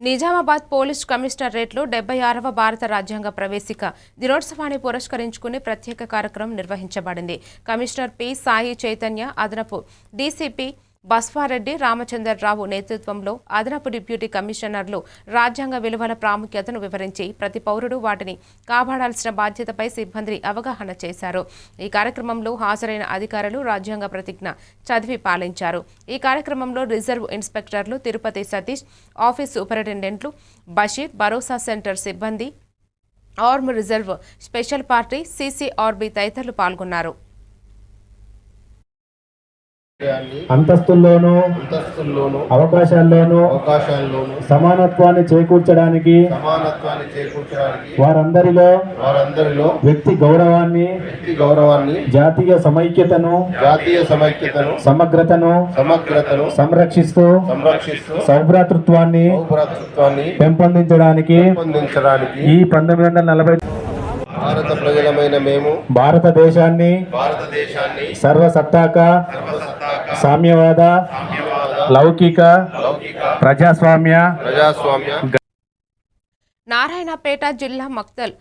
Nizamabad police కమిషనరేట్లో డెబ్బై ఆరవ భారత రాజ్యాంగ ప్రవేశిక దినోత్సవాన్ని పురస్కరించుకుని ప్రత్యేక కార్యక్రమం నిర్వహించబడింది. కమిషనర్ పి సాయి చైతన్య అదనపు డీసీపీ బస్వారెడ్డి రామచంద్రరావు నేతృత్వంలో అదనపు డిప్యూటీ కమిషనర్లు రాజ్యాంగ విలువల ప్రాముఖ్యతను వివరించి ప్రతి పౌరుడు వాటిని కాపాడాల్సిన బాధ్యతపై సిబ్బంది అవగాహన చేశారు. ఈ కార్యక్రమంలో హాజరైన అధికారులు రాజ్యాంగ ప్రతిజ్ఞ చదివి పాలించారు. ఈ కార్యక్రమంలో రిజర్వ్ ఇన్స్పెక్టర్లు తిరుపతి సతీష్ ఆఫీస్ సూపరింటెండెంట్లు బషీర్ భరోసా సెంటర్ సిబ్బంది arm reserve special party CCRB తదితరులు పాల్గొన్నారు. అంతస్తుల్లోనూ అంతస్తుల్లోనూ అవకాశాల్లోనూ అవకాశాల్లోనూ సమానత్వాన్ని చేకూర్చడానికి సమానత్వాన్ని చేకూర్చడానికి వారందరిలో వారందరిలో వ్యక్తి గౌరవాన్ని వ్యక్తి గౌరవాన్ని జాతీయ సమైక్యతను జాతీయ సమైక్యతను సమగ్రతను సమగ్రతను సంరక్షిస్తూ సంరక్షిస్తూ సౌభ్రాతృత్వాన్ని సౌభ్రాతృత్వాన్ని పెంపొందించడానికి పెంపొందించడానికి ఈ పంతొమ్మిది వందల నలభై భారత ప్రజలమైన మేము భారతదేశాన్ని భారతదేశాన్ని సర్వసత్తాక సర్వసత్తాక సామ్యవాద లౌకిక ప్రజాస్వామ్య ప్రజాస్వామ్య. నారాయణపేట జిల్లా మక్తల్